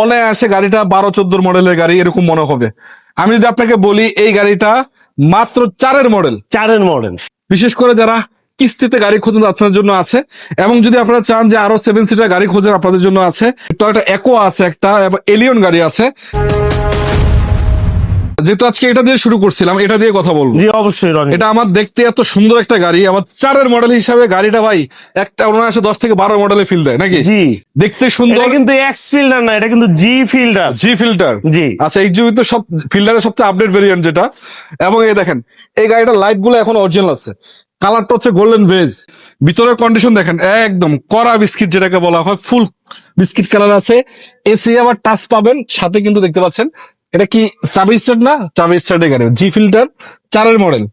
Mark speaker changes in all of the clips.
Speaker 1: অনায়াসে গাড়িটা বারো চোদ্দ মডেলের গাড়ি এরকম মনে হবে। আমি যদি আপনাকে বলি এই গাড়িটা মাত্র চারের মডেল।
Speaker 2: চারের মডেল।
Speaker 1: বিশেষ করে যারা কিস্তিতে গাড়ি খোঁজেন আপনার জন্য আছে। এবং যদি আপনারা চান যে আরও সেভেন সিটার গাড়ি খোঁজেন আপনাদের জন্য আছে। তো একটা একো আছে একটা এলিয়ন গাড়ি আছে। যেহেতু আজকে এটা দিয়ে শুরু করছিলাম এটা দিয়ে কথা বলব।
Speaker 2: জি অবশ্যই রনি।
Speaker 1: এটা আমার দেখতে এত সুন্দর একটা গাড়ি আমার চারের মডেল হিসাবে গাড়িটা ভাই একটা অনায়াসে দশ থেকে বারো মডেলে ফিল দেয় নাকি?
Speaker 2: জি।
Speaker 1: দেখতে সুন্দর।
Speaker 2: কিন্তু এক্স ফিল্ডার না এটা কিন্তু জি ফিল্ডার
Speaker 1: জি ফিল্টার
Speaker 2: জি।
Speaker 1: আচ্ছা এই জুবি তো সব ফিল্টারের সবচেয়ে আপডেট ভেরিয়েন্ট যেটা এবং এই দেখেন এই গাড়িটার লাইটগুলো এখন অরিজিনাল আছে। কালারটা হচ্ছে গোল্ডেন ভেজ ভিতরের কন্ডিশন দেখেন একদম কড়া বিস্কিট যেটাকে বলা হয় ফুল বিস্কিট কালার আছে। এসি আবার টাচ পাবেন সাথে কিন্তু দেখতে পাচ্ছেন এটা কি চাবি স্টার্ট না? চাবি স্টার্টের গাড়ি। জি ফিল্টার চারের model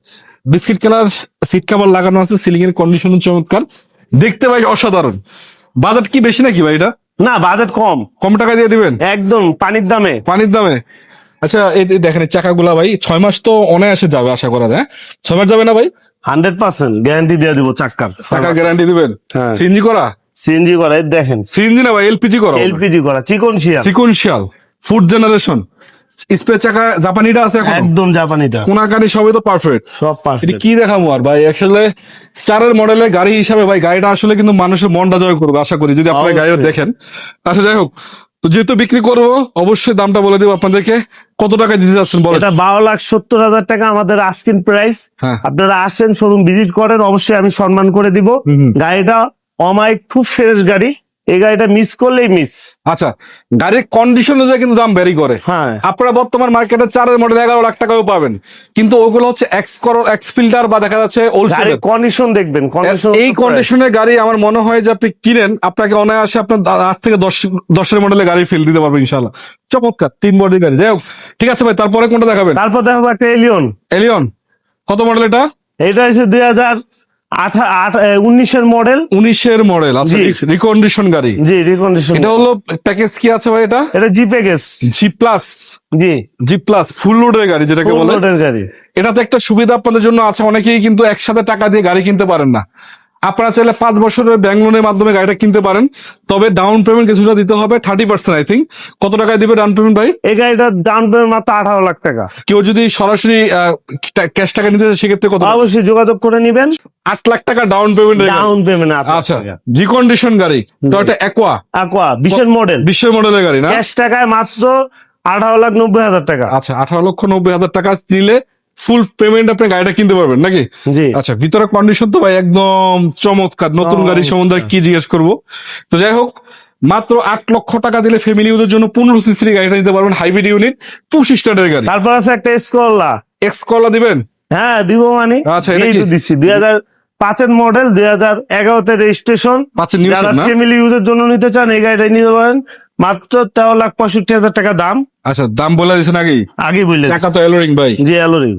Speaker 1: biscuit colour seat cover লাগানো আছে সিলিং এর কন্ডিশন চমৎকার। দেখতে ভাই অসাধারণ। বাজেট কি বেশি নাকি ভাই এটা?
Speaker 2: না বাজেট কম।
Speaker 1: কম টাকা দিয়ে দিবেন?
Speaker 2: একদম পানির দামে।
Speaker 1: পানির দামে। আচ্ছা এই দেখেন চাকাগুলা ভাই ছয় মাস তো অনায়াসে যাবে আশা করা যায় ছয় মাস যাবে না ভাই?
Speaker 2: হান্ড্রেড পার্সেন্ট গ্যারান্টি দিয়ে দিব চাকা
Speaker 1: চাকা গ্যারান্টি দিবেন?
Speaker 2: হ্যাঁ।
Speaker 1: সিএনজি করা?
Speaker 2: সিএনজি করা এই দেখেন।
Speaker 1: সিএনজি না ভাই এলপিজি করা
Speaker 2: এলপিজি করা চিকন শিয়া
Speaker 1: সিকুয়েন্সিয়াল ফুড জেনারেশন স্পে চাকা জাপানিটা আছে এখন?
Speaker 2: একদম জাপানিটা।
Speaker 1: কোনাকানি সবই তো পারফেক্ট
Speaker 2: সব পারফেক্ট
Speaker 1: কি দেখাবো আর ভাই? আসলে চারের মডেলের গাড়ি হিসাবে ভাই গাড়িটা আসলে কিন্তু মানুষের মনটা জয় করবে আশা করি। যদি আপনার গাড়িটা দেখেন। আচ্ছা যাই হোক। তো যেহেতু বিক্রি করব অবশ্যই দামটা বলে দেবো আপনাদেরকে। কত টাকা দিতে চাচ্ছেন বলেন?
Speaker 2: এটা বারো লাখ সত্তর হাজার টাকা আমাদের আস্কিন প্রাইস
Speaker 1: হ্যাঁ।
Speaker 2: আপনারা আসেন শোরুম ভিজিট করেন অবশ্যই আমি সম্মান করে দিব। গাড়িটা অমায়িক খুব ফ্রেশ গাড়ি। এই গাড়িটা মিস করলেই মিস
Speaker 1: আচ্ছা গাড়ির কন্ডিশন অনুযায়ী কিন্তু দাম ভ্যারি করে।
Speaker 2: হ্যাঁ।
Speaker 1: আপনারা বর্তমান মার্কেটে চারের মডেল এগারো লাখ টাকাও পাবেন। কিন্তু ওগুলো হচ্ছে এক্স করো এক্স ফিল্টার বা দেখা যাচ্ছে
Speaker 2: কন্ডিশন দেখবেন কন্ডিশন
Speaker 1: এই কন্ডিশনের গাড়ি আমার মনে হয় যে আপনি কিনেন আপনাকে অনায়াসে আপনার আট থেকে দশ দশের মডেলের গাড়ি ফিল দিতে পারবেন ইনশাল্লাহ চমৎকার তিন বডির গাড়ি। যাই হোক ঠিক আছে ভাই তারপরে কোনটা দেখাবেন?
Speaker 2: তারপর দেখো একটা এলিয়ন
Speaker 1: এলিয়ন কত মডেল এটা?
Speaker 2: এটা হচ্ছে দুই হাজার উনিশের মডেল
Speaker 1: উনিশের মডেল আচ্ছা রিকন্ডিশন গাড়ি।
Speaker 2: জি রিকন্ডিশন
Speaker 1: এটা হলো প্যাকেজ কি আছে ভাই এটা?
Speaker 2: এটা জি প্যাকেজ
Speaker 1: জি প্লাস
Speaker 2: জি।
Speaker 1: জি প্লাস ফুল লোডের গাড়ি যেটাকে বলে।
Speaker 2: লোডের গাড়ি।
Speaker 1: এটাতে একটা সুবিধা আপনাদের জন্য আছে অনেকেই কিন্তু একসাথে টাকা দিয়ে গাড়ি কিনতে পারেন না। আপনারা চাইলে পাঁচ বছরের ব্যাংক লোনের মাধ্যমে গাড়িটা কিনতে পারেন তবে ডাউন পেমেন্ট কিছুটা দিতে হবে থার্টি পার্সেন্ট আই থিঙ্ক কত টাকায় দিবে ডাউন পেমেন্ট ভাই?
Speaker 2: এই গাড়িটার ডাউন পেমেন্ট মাত্র আঠারো লাখ টাকা।
Speaker 1: কেউ যদি সরাসরি ক্যাশ টাকা নিতে চায় সেক্ষেত্রে কত
Speaker 2: অবশ্যই যোগাযোগ করে নিবেন।
Speaker 1: আট লাখ টাকা ডাউন পেমেন্ট
Speaker 2: ডাউন পেমেন্ট
Speaker 1: আচ্ছা রিকন্ডিশন গাড়ি তো একটা একোয়া
Speaker 2: আকোয়া বিশের মডেল
Speaker 1: বিশ্বের মডেলের গাড়ি না?
Speaker 2: ক্যাশ টাকায় মাত্র আঠারো লাখ নব্বই হাজার টাকা।
Speaker 1: আচ্ছা আঠারো লক্ষ নব্বই হাজার টাকা দিলে ফুল পেমেন্ট আপনি গাড়িটা কিনতে পারবেন নাকি? আচ্ছা ভিতরে কন্ডিশন তো ভাই একদম চমৎকার নতুন গাড়ি সম্বন্ধে কি জিজ্ঞেস করব? তো যাই হোক মাত্র আট লক্ষ টাকা দিলে ফ্যামিলি ইউজের জন্য পনেরো সিসির গাড়িটা নিতে পারবেন হাইব্রিড ইউনিট পুশ স্ট্যান্ডার্ড গাড়ি।
Speaker 2: তারপর আছে একটা স্কোলা
Speaker 1: এক্সকলা দিবেন?
Speaker 2: হ্যাঁ দিব মানে।
Speaker 1: আচ্ছা,
Speaker 2: এই? তো দিচ্ছি দুই হাজার পাঁচের মডেল দুই হাজার এগারোতে রেজিস্ট্রেশন যারা ফ্যামিলি ইউজের জন্য নিতে চান এই গাড়িটা নিতে পারেন। মাত্র তেরো লাখ পঁয়ষট্টি হাজার টাকা দাম।
Speaker 1: আচ্ছা দাম বলে দিয়েছেন আগেই
Speaker 2: আগে বললে
Speaker 1: চাকা তো এলোরিং ভাই।
Speaker 2: জি
Speaker 1: এলোরিং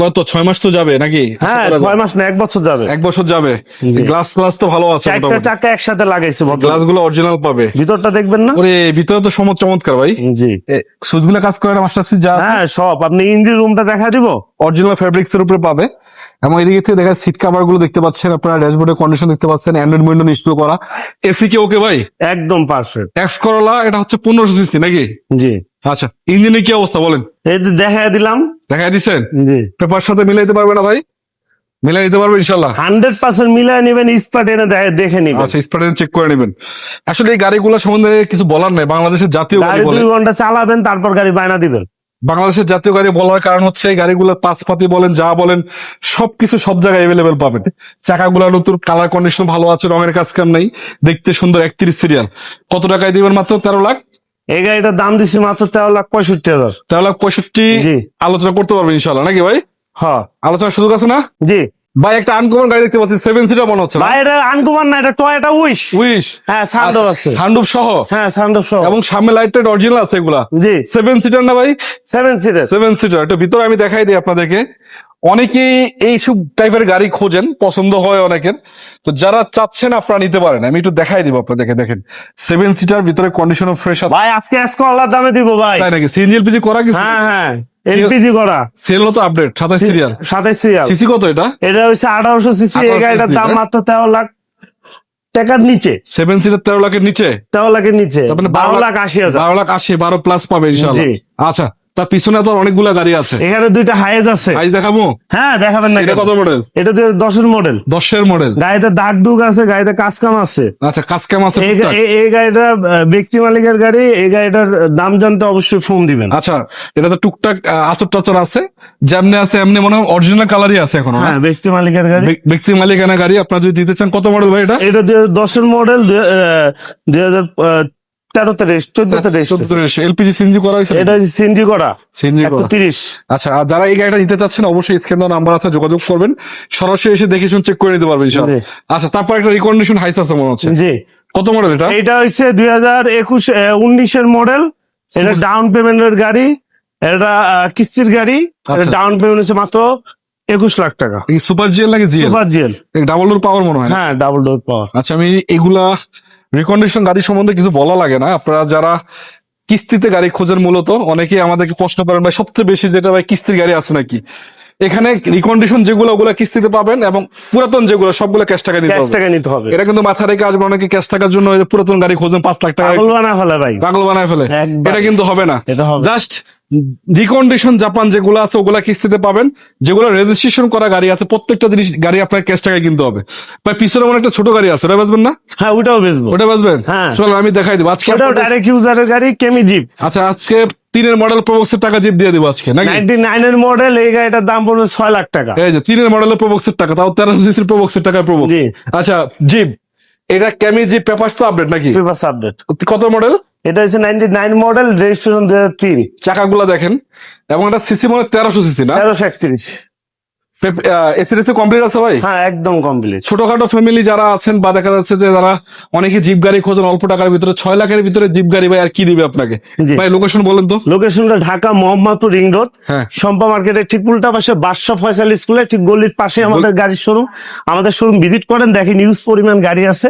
Speaker 1: কত ছয় মাস তো যাবে নাকি?
Speaker 2: হ্যাঁ ছয় মাস না এক বছর যাবে।
Speaker 1: এক বছর যাবে। গ্লাস গ্লাস তো ভালো আছে
Speaker 2: একটা চাকা একসাথে লাগাইছে
Speaker 1: গ্লাসগুলো অরিজিনাল পাবে।
Speaker 2: ভিতরটা দেখবেন না?
Speaker 1: ওরে ভিতরে তো সমত চমৎকার ভাই।
Speaker 2: জি।
Speaker 1: সুজগুলো গুলো কাজ করে না মাস্টার যা
Speaker 2: হ্যাঁ সব। আপনি ইঞ্জিন রুমটা দেখা দিব।
Speaker 1: অরিজিনাল ফেব্রিক্স এর উপরে পাবে। এবং এদিকে থেকে দেখা সিট কাভারগুলো দেখতে পাচ্ছেন আপনারা ড্যাশবোর্ডের কন্ডিশন দেখতে পাচ্ছেন অ্যান্ড্রয়েড উইন্ডো ইনস্টল করা। এসি কে ওকে ভাই?
Speaker 2: একদম পারফেক্ট
Speaker 1: এক্স করলা এটা হচ্ছে পনেরোশো সিসি নাকি?
Speaker 2: জি।
Speaker 1: আচ্ছা ইঞ্জিনের কি অবস্থা বলেন?
Speaker 2: এই যে দেখা দিলাম।
Speaker 1: দেখা দিচ্ছেন
Speaker 2: জি।
Speaker 1: পেপার সাথে মিলাই দিতে পারবে না ভাই? মিলাই দিতে পারবে ইনশাল্লাহ
Speaker 2: হান্ড্রেড পার্সেন্ট মিলাই নেবেন স্পাট এনে দেখে- নিবেন।
Speaker 1: আচ্ছা স্পার্টেন চেক করে নেবেন। আসলে এই গাড়িগুলো সম্বন্ধে কিছু বলার নাই বাংলাদেশের জাতীয় গাড়ি
Speaker 2: গাড়ি দুই ঘণ্টা চালাবেন তারপর গাড়ি বায়না দিবেন।
Speaker 1: বাংলাদেশের জাতীয় গাড়ি বলার কারণ হচ্ছে এই গাড়িগুলো পাশপাতি বলেন যা বলেন সবকিছু সব জায়গায় এভেলেবেল পাবেন। চাকাগুলো নতুন কালার কন্ডিশন ভালো আছে রঙের কাজ কাম নেই দেখতে সুন্দর একত্রিশ সিরিয়াল কত টাকায় দিবেন মাত্র? তেরো লাখ?
Speaker 2: এই গাড়িটার দাম দিচ্ছি মাত্র তেরো লাখ পঁয়ষট্টি হাজার।
Speaker 1: তেরো লাখ পঁয়ষট্টি? আলোচনা করতে পারবেন ইনশাল্লাহ নাকি ভাই?
Speaker 2: হ্যাঁ।
Speaker 1: আলোচনা সুযোগ আছে না?
Speaker 2: জি।
Speaker 1: ভাই একটা আনকমন গাড়ি দেখতে পাচ্ছি সেভেন সিটার মনে হচ্ছে
Speaker 2: ভাই এটা আনকুমার না এটা টয়টা উইশ
Speaker 1: উইশ
Speaker 2: হ্যাঁ সান্ডব আছে।
Speaker 1: সানডুপ সহ?
Speaker 2: হ্যাঁ সান্ডব সহ।
Speaker 1: এবং সামনে লাইট টাইট অরিজিনাল আছে এগুলা।
Speaker 2: জি।
Speaker 1: সেভেন সিটার না ভাই?
Speaker 2: সেভেন সিটার
Speaker 1: সেভেন সিটার এটা ভিতরে আমি দেখাই দিই আপনাদেরকে। অনেকেই এই সব টাইপের গাড়ি খোঁজেন পছন্দ হয় অনেকের। তো যারা চাচ্ছেন আপনারা নিতে পারেন। আমি একটু দেখাই দিব আপনাদেরকে দেখেন। সেভেন সিটার ভিতরে কন্ডিশনও ফ্রেশ আছে।
Speaker 2: ভাই আজকে আল্লাহ দামে দিব ভাই।
Speaker 1: তাই নাকি? সিএনজি এলপিজি করা কিছু?
Speaker 2: হ্যাঁ হ্যাঁ। এলপিজি করা।
Speaker 1: সেল তো আপডেট সাতাশ সিরিয়াল।
Speaker 2: সাতাইশ সিরিয়াল।
Speaker 1: সিসি কত এটা?
Speaker 2: এটা হচ্ছে আঠারোশো সিসি এই গাড়িটার দাম? মাত্র তেরো লাখ টাকার নিচে।
Speaker 1: সেভেন সিটার তেরো লাখের নিচে?
Speaker 2: তেরো লাখের নিচে।
Speaker 1: মানে
Speaker 2: বারো লাখ আশি হাজার।
Speaker 1: বারো লাখ আশি বারো প্লাস পাবে ইনশাল্লাহ। আচ্ছা তার পিছনে তো অনেকগুলা গাড়ি আছে।
Speaker 2: এখানে দুইটা হাইজ আছে।
Speaker 1: আজ দেখাবো?
Speaker 2: হ্যাঁ দেখাবেন না
Speaker 1: এটা কত মডেল
Speaker 2: এটা তো দশের মডেল
Speaker 1: দশের মডেল
Speaker 2: গাড়িতে দাগ দুগ আছে গাড়িতে কাজ কাম আছে।
Speaker 1: আচ্ছা কাজ কেমন আছে
Speaker 2: এই গাড়িটা ব্যক্তি মালিকের গাড়ি এই গাড়িটার দাম জানতে অবশ্যই ফোন দিবেন।
Speaker 1: আচ্ছা এটা তো টুকটাক আচর টাচর আছে। যেমনি আছে এমনি মনে হয় অরিজিনাল কালারই আছে এখন
Speaker 2: হ্যাঁ ব্যক্তি মালিকের গাড়ি।
Speaker 1: ব্যক্তি মালিকানা গাড়ি আপনার যদি দিতে চান কত মডেল ভাই এটা?
Speaker 2: এটা দশের মডেল দুই হাজার তেরোতে রেস চোদ্দতে রেস
Speaker 1: এলপিজি সিএনজি করা হয়েছে
Speaker 2: এটা সিএনজি করা
Speaker 1: সিএনজি করা।
Speaker 2: তিরিশ
Speaker 1: আচ্ছা আর যারা এই গাড়িটা নিতে চাচ্ছেন অবশ্যই স্ক্যান নাম্বার আছে যোগাযোগ করবেন। সরাসরি এসে দেখে শুনে চেক করে নিতে পারবেন ইনশাআল্লাহ।
Speaker 2: জি।
Speaker 1: আচ্ছা তারপর একটা রিকন্ডিশন হাইস আছে মনে হচ্ছে।
Speaker 2: জি।
Speaker 1: কত মডেল এটা?
Speaker 2: এইটা হচ্ছে দুই হাজার একুশ উনিশের মডেল এটা ডাউন পেমেন্টের গাড়ি। এটা কিস্তির গাড়ি।
Speaker 1: আচ্ছা।
Speaker 2: ডাউন পেমেন্ট হচ্ছে মাত্র একুশ লাখ টাকা।
Speaker 1: সুপার জিএল নাকি GL
Speaker 2: super GL
Speaker 1: double door power মনে হয়
Speaker 2: হ্যাঁ ডাবল ডোর পাওয়ার
Speaker 1: আচ্ছা আমি এগুলা রিকন্ডিশন গাড়ি সম্বন্ধে কিছু বলা লাগে না। আপনারা যারা কিস্তিতে গাড়ি খোঁজেন মূলত অনেকেই আমাদেরকে প্রশ্ন করেন ভাই সবচেয়ে বেশি যেটা ভাই কিস্তির গাড়ি আছে নাকি? এখানে রিকন্ডিশন যেগুলো ওগুলো কিস্তিতে পাবেন এবং পুরাতন যেগুলো সবগুলো ক্যাশ টাকা নিতে হবে।
Speaker 2: টাকা নিতে হবে।
Speaker 1: এটা কিন্তু মাথা রেখে আসবে অনেকে ক্যাশ টাকার জন্য পুরাতন গাড়ি খোঁজেন পাঁচ লাখ টাকা
Speaker 2: পাগল বানা ফেলে ভাই।
Speaker 1: পাগল বানায় ফেলে। এটা কিন্তু হবে না।
Speaker 2: এটা
Speaker 1: জাস্ট রিকন্ডিশন জাপান যেগুলো আছে ওগুলা কিস্তিতে পাবেন। যেগুলো রেজিস্ট্রেশন করা গাড়ি আছে প্রত্যেকটা জিনিস গাড়ি আপনার ক্যাশ টাকায় কিনতে হবে। ভাই পিছনে মনে একটা ছোট গাড়ি আছে ওটা বাজবেন না?
Speaker 2: হ্যাঁ ওটাও বেচবো।
Speaker 1: ওটা বাজবেন
Speaker 2: হ্যাঁ।
Speaker 1: চলো আমি দেখাই দিব। আজকে
Speaker 2: ওটাও ডাইরেক্ট ইউজারের গাড়ি কেমি জিপ
Speaker 1: আচ্ছা আজকে তিনের মডেল প্রবক্সের টাকা জিপ দিয়ে দিব আজকে নাকি?
Speaker 2: নাইনটি নাইনের মডেল এই গাড়িটার দাম পড়বে ছয় লাখ টাকা।
Speaker 1: এই যে তিনের মডেলের প্রবক্সের টাকা তাও তেরো সিসির প্রবক্সের টাকা প্রবক্স
Speaker 2: জি।
Speaker 1: আচ্ছা জিপ এটা ক্যামি পেপারস পেপার তো আপডেট নাকি?
Speaker 2: পেপারস আপডেট
Speaker 1: কত মডেল
Speaker 2: এটা হচ্ছে নাইনটি নাইন মডেল রেজিস্ট্রেশন দুই হাজার তিন।
Speaker 1: চাকাগুলা দেখেন। এবং এটা সিসি মনে তেরোশো সিসি না?
Speaker 2: তেরোশো একত্রিশ।
Speaker 1: এসি কমপ্লিট আছে ভাই?
Speaker 2: হ্যাঁ একদম কমপ্লিট
Speaker 1: ছোটখাটো ফ্যামিলি যারা আছেন বা দেখা যাচ্ছে যে যারা অনেকে জিপ গাড়ি খোঁজেন অল্প টাকার ভিতরে ছয় লাখের ভিতরে জিপ গাড়ি ভাই আর কি দিবে আপনাকে। ভাই লোকেশন বলেন তো।
Speaker 2: লোকেশনটা ঢাকা মোহাম্মদপুর রিং রোড।
Speaker 1: হ্যাঁ।
Speaker 2: শম্পা মার্কেটের ঠিক উল্টা পাশে বাদশা ফয়সাল স্কুলের ঠিক গলির পাশে আমাদের গাড়ির শোরুম আমাদের শোরুম ভিজিট করেন দেখেন ইউজ পরিমাণ গাড়ি আছে।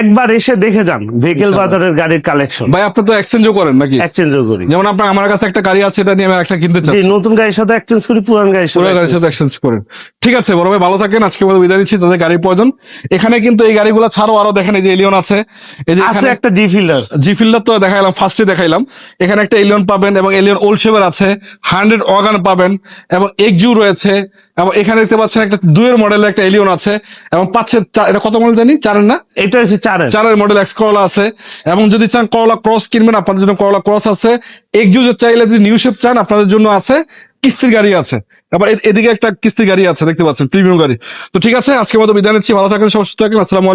Speaker 2: একবার এসে দেখে যান ভেহিকেল বাজারের গাড়ির কালেকশন
Speaker 1: ভাই আপনি তো এক্সচেঞ্জও করেন নাকি?
Speaker 2: এক্সচেঞ্জও করি।
Speaker 1: যেমন আপনার আমার কাছে একটা গাড়ি আছে এটা নিয়ে আমি একটা কিনতে চাই
Speaker 2: নতুন গাড়ির সাথে এক্সচেঞ্জ করি পুরান গাড়ির সাথে
Speaker 1: গাড়ির সাথে এক্সচেঞ্জ করেন। ঠিক আছে বড় ভাই ভালো থাকেন আজকে মতো বিদায় নিচ্ছি তাদের গাড়ির প্রয়োজন। এখানে কিন্তু এই গাড়িগুলো ছাড়াও আরও দেখেন এই যে এলিয়ন আছে। এই যে
Speaker 2: আছে একটা জি ফিল্ডার
Speaker 1: জি ফিল্ডার তো দেখাইলাম ফার্স্টে দেখাইলাম। এখানে একটা এলিয়ন পাবেন এবং এলিয়ন ওল্ড শেভার আছে হান্ড্রেড অর্গান পাবেন এবং এক্সিউ রয়েছে এবং এখানে দেখতে পাচ্ছেন একটা দুয়ের মডেলের একটা এলিয়ন আছে এবং পাঁচের চা- এটা কত মডেল জানি? চারের না?
Speaker 2: এটা হচ্ছে চারের।
Speaker 1: চারের মডেল এক্স করলা আছে এবং যদি চান করলা ক্রস কিনবেন আপনাদের জন্য করলা ক্রস আছে। এক্সিউজের চাইলে যদি নিউ শেপ চান আপনাদের জন্য আছে কিস্তির গাড়ি আছে। আবার এদিকে একটা কিস্তি গাড়ি আছে, দেখতে পাচ্ছেন প্রিমিয়াম গাড়ি। তো ঠিক আছে আজকে মতো বিদায় নিচ্ছি, ভালো থাকেন সব সুস্থ থাকেন, আসসালামু